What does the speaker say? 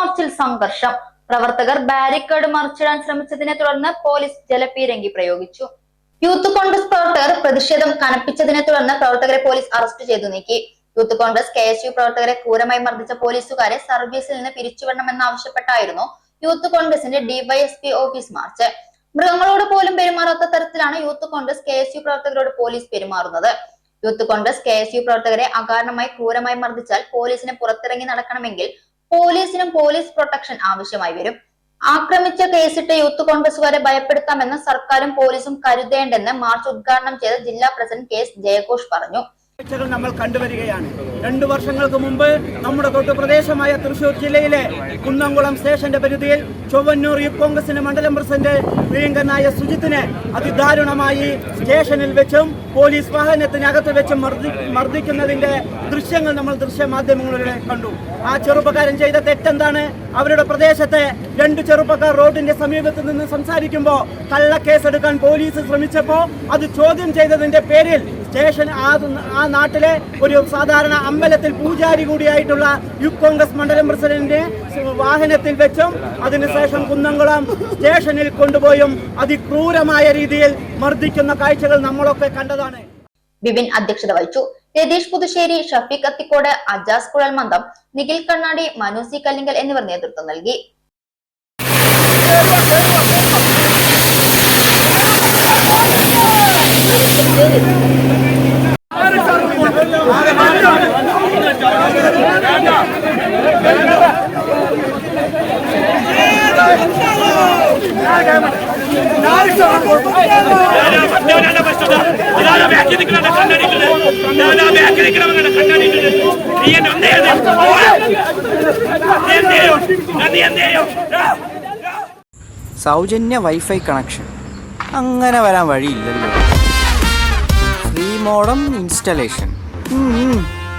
മാർച്ചിൽ സംഘർഷം. പ്രവർത്തകർ ബാരിക്കേഡ് മറിച്ചിടാൻ ശ്രമിച്ചതിനെ തുടർന്ന് പോലീസ് ജലപീരങ്കി പ്രയോഗിച്ചു. യൂത്ത് കോൺഗ്രസ് പ്രവർത്തകർ പ്രതിഷേധം കനപ്പിച്ചതിനെ തുടർന്ന് പ്രവർത്തകരെ പോലീസ് അറസ്റ്റ് ചെയ്തു നീക്കി. Youth Congress K S U പ്രവർത്തകരെ ക്രൂരമായി മർദ്ദിച്ച പോലീസുകാരെ സർവീസിൽ നിന്ന് പിരിച്ചുവിടണമെന്നാവശ്യപ്പെട്ടായിരുന്നു യൂത്ത് കോൺഗ്രസിന്റെ ഡിവൈഎസ്പി ഓഫീസ് മാർച്ച്. മൃഗങ്ങളോട് പോലും പെരുമാറാത്ത തരത്തിലാണ് youth Congress K S U പ്രവർത്തകരോട് പോലീസ് പെരുമാറുന്നത്. Youth Congress K S U പ്രവർത്തകരെ അകാരണമായി ക്രൂരമായി മർദ്ദിച്ചാൽ പോലീസിനെ പുറത്തിറങ്ങി നടക്കണമെങ്കിൽ പോലീസിനും പോലീസ് പ്രൊട്ടക്ഷൻ ആവശ്യമായി വരും. ആക്രമിച്ച കേസിട്ട് യൂത്ത് കോൺഗ്രസുകാരെ ഭയപ്പെടുത്താമെന്ന് സർക്കാരും പോലീസും കരുതേണ്ടെന്ന് മാർച്ച് ഉദ്ഘാടനം ചെയ്ത ജില്ലാ പ്രസിഡന്റ് കെ എസ് ജയഘോഷ് പറഞ്ഞു. കാഴ്ചകൾ നമ്മൾ കണ്ടുവരികയാണ്. രണ്ടു വർഷങ്ങൾക്ക് മുമ്പ് നമ്മുടെ തൊട്ടു പ്രദേശമായ തൃശൂർ ജില്ലയിലെ കുന്നംകുളം സ്റ്റേഷന്റെ പരിധിയിൽ ചൊവ്വന്നൂർ യൂത്ത് കോൺഗ്രസിന്റെ മണ്ഡലം പ്രസിഡന്റ് പ്രിയങ്കനായ സുജിത്തിനെ അതിദാരുണമായി സ്റ്റേഷനിൽ വെച്ചും പോലീസ് വാഹനത്തിനകത്ത് വെച്ചും മർദ്ദി മർദ്ദിക്കുന്നതിന്റെ ദൃശ്യങ്ങൾ നമ്മൾ ദൃശ്യമാധ്യമങ്ങളിലൂടെ കണ്ടു. ആ ചെറുപ്പക്കാരൻ ചെയ്ത തെറ്റെന്താണ്? അവരുടെ പ്രദേശത്തെ രണ്ട് ചെറുപ്പക്കാർ റോഡിന്റെ സമീപത്ത് നിന്ന് സംസാരിക്കുമ്പോൾ കള്ളക്കേസെടുക്കാൻ പോലീസ് ശ്രമിച്ചപ്പോൾ അത് ചോദ്യം ചെയ്തതിന്റെ പേരിൽ സ്റ്റേഷൻ ആ ആ നാട്ടിലെ ഒരു സാധാരണ അമ്പലത്തിൽ പൂജാരി കൂടിയായിട്ടുള്ള യൂത്ത് കോൺഗ്രസ് മണ്ഡലം പ്രസിഡന്റ് വാഹനത്തിൽ വെച്ചും അതിനുശേഷം കുന്നംകുളം സ്റ്റേഷനിൽ കൊണ്ടുപോയും അതിക്രൂരമായ രീതിയിൽ മർദ്ദിക്കുന്ന കാഴ്ചകൾ നമ്മളൊക്കെ കണ്ടതാണ്. ബിബിൻ അധ്യക്ഷത വഹിച്ചു. രതീഷ് പുതുശ്ശേരി ഷഫീഖ് അത്തിക്കോട് അജാസ് കുഴൽമന്ദം നിഖിൽ കണ്ണാടി മനു സി കല്ലിങ്കൽ എന്നിവർ നേതൃത്വം നൽകി. Thank പ്രശ്നം സൗജന്യ വൈഫൈ കണക്ഷൻ. അങ്ങനെ വരാൻ വഴിയില്ലല്ലോ. Free modem installation.